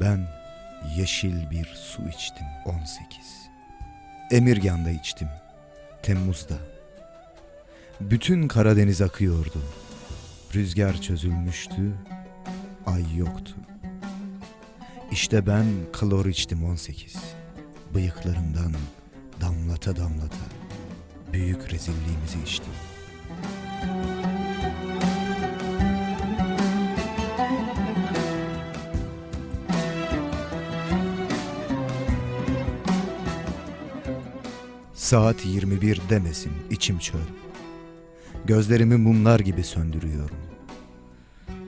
Ben yeşil bir su içtim 18. Emirgan'da içtim. Temmuz'da. Bütün Karadeniz akıyordu. Rüzgar çözülmüştü. Ay yoktu. İşte ben klor içtim 18. Bıyıklarımdan damlata damlata büyük rezilliğimizi içtim. Saat 21 demesin içim çöl. Gözlerimi mumlar gibi söndürüyorum.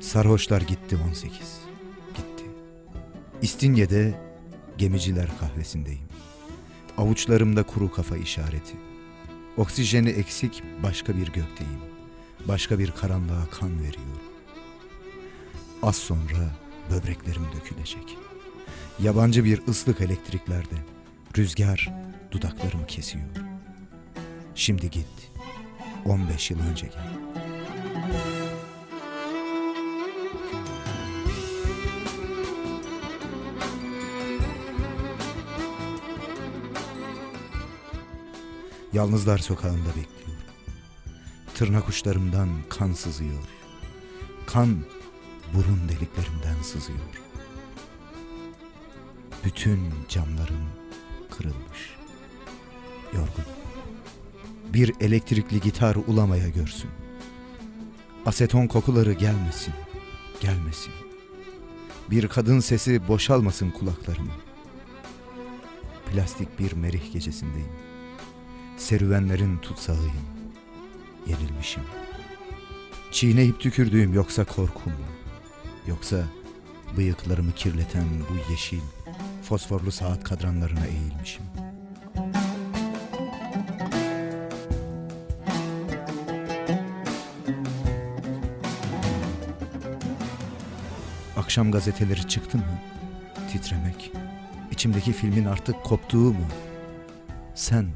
Sarhoşlar gitti 18. Gitti. İstinye'de gemiciler kahvesindeyim. Avuçlarımda kuru kafa işareti. Oksijeni eksik başka bir gökteyim. Başka bir karanlığa kan veriyorum. Az sonra böbreklerim dökülecek. Yabancı bir ıslık elektriklerde. Rüzgar dudaklarımı kesiyor. Şimdi git. 15 yıl önce gel. Yalnızlar sokağında bekliyorum. Tırnak uçlarımdan kan sızıyor. Kan burun deliklerimden sızıyor. Bütün camlarım kırılmış. Yorgun. Bir elektrikli gitar ulamaya görsün. Aseton kokuları gelmesin, gelmesin. Bir kadın sesi boşalmasın kulaklarıma. Plastik bir merih gecesindeyim. Serüvenlerin tutsağıyım. Yenilmişim. Çiğneyip tükürdüğüm yoksa korkum mu? Yoksa bıyıklarımı kirleten bu yeşil, fosforlu saat kadranlarına eğilmişim. Akşam gazeteleri çıktı mı? Titremek. İçimdeki filmin artık koptuğu mu? Sen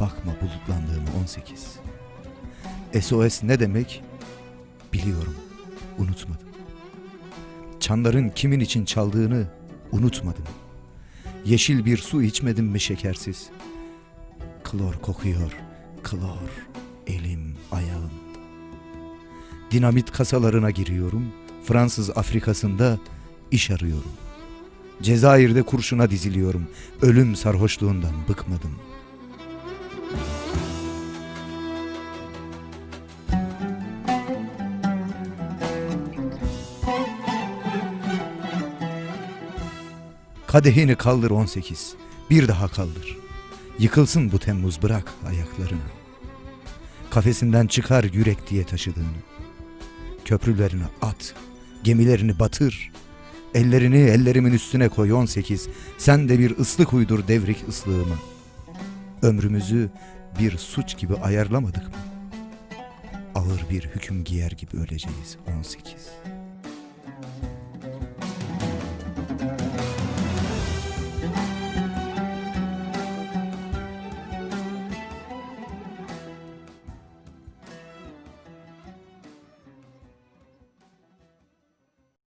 bakma bulutlandığımı 18. SOS ne demek? Biliyorum. Unutmadım. Çanların kimin için çaldığını unutmadım. Yeşil bir su içmedim mi şekersiz? Klor kokuyor, klor, elim, ayağım. Dinamit kasalarına giriyorum, Fransız Afrikası'nda iş arıyorum. Cezayir'de kurşuna diziliyorum, ölüm sarhoşluğundan bıkmadım. Kadehini kaldır 18. Bir daha kaldır. Yıkılsın bu Temmuz bırak ayaklarını. Kafesinden çıkar yürek diye taşıdığını. Köprülerini at. Gemilerini batır. Ellerini ellerimin üstüne koy 18. Sen de bir ıslık uydur devrik ıslığıma. Ömrümüzü bir suç gibi ayarlamadık mı? Ağır bir hüküm giyer gibi öleceğiz 18.